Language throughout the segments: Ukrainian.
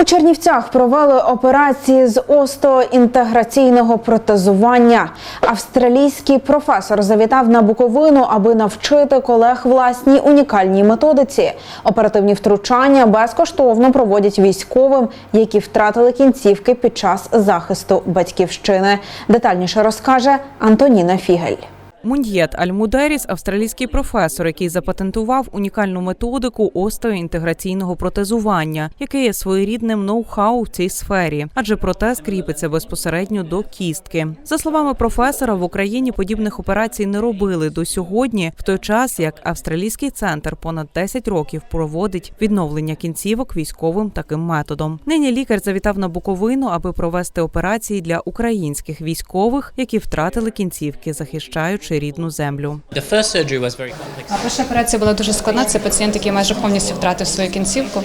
У Чернівцях провели операції з остеоінтеграційного протезування. Австралійський професор завітав на Буковину, аби навчити колег власній унікальній методиці. Оперативні втручання безкоштовно проводять військовим, які втратили кінцівки під час захисту батьківщини. Детальніше розкаже Антоніна Фігель. Муньєт Альмудеріс – австралійський професор, який запатентував унікальну методику остеоінтеграційного протезування, яке є своєрідним ноу-хау в цій сфері, адже протез кріпиться безпосередньо до кістки. За словами професора, в Україні подібних операцій не робили до сьогодні, в той час як австралійський центр понад 10 років проводить відновлення кінцівок військовим таким методом. Нині лікар завітав на Буковину, аби провести операції для українських військових, які втратили кінцівки, захищаючи рідну землю. Перша операція була дуже складна. Це пацієнт, який майже повністю втратив свою кінцівку.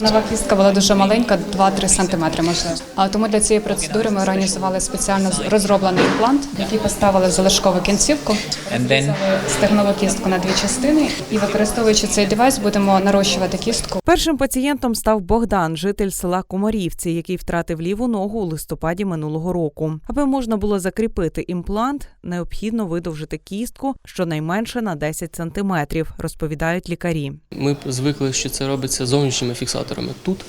Нова кістка була дуже маленька, 2-3 сантиметри можливо. А тому для цієї процедури ми організували спеціально розроблений імплант, який поставили залишкову кінцівку, стегнову кістку на дві частини, і використовуючи цей девайс, будемо нарощувати кістку. Першим пацієнтом став Богдан, житель села Комарівці, який втратив ліву ногу у листопаді минулого року. Аби можна було закріпити імплант, необхідно видовжити кістку щонайменше на 10 сантиметрів, розповідають лікарі. Ми звикли, що це робиться зовнішніми фіксаторами. Тут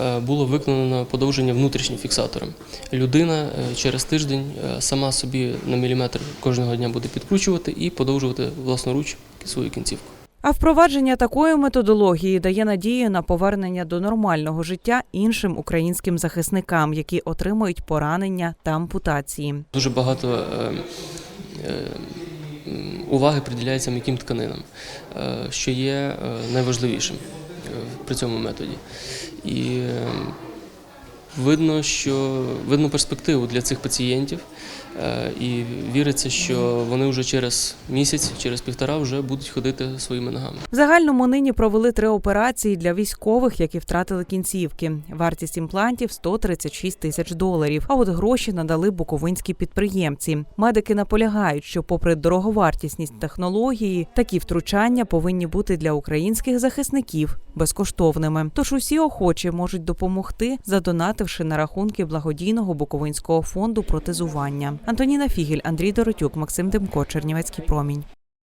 е, було виконано подовження внутрішнім фіксатором. Людина е, через тиждень е, сама собі на міліметр кожного дня буде підкручувати і подовжувати власноруч свою кінцівку. А впровадження такої методології дає надію на повернення до нормального життя іншим українським захисникам, які отримують поранення та ампутації. Дуже багато уваги приділяється м'яким тканинам, що є найважливішим при цьому методі. І е, видно, що видно перспективу для цих пацієнтів, е, і віриться, що вони вже через місяць, через півтора вже будуть ходити своїми ногами. В загальному нині провели три операції для військових, які втратили кінцівки. Вартість імплантів 136 тисяч доларів. А от гроші надали буковинські підприємці. Медики наполягають, що, попри дороговартісність технології, такі втручання повинні бути для українських захисників безкоштовними. Тож усі охочі можуть допомогти, задонативши на рахунки благодійного буковинського фонду протезування. Антоніна Фігель, Андрій Доротюк, Максим Демко, Чернівецький промінь.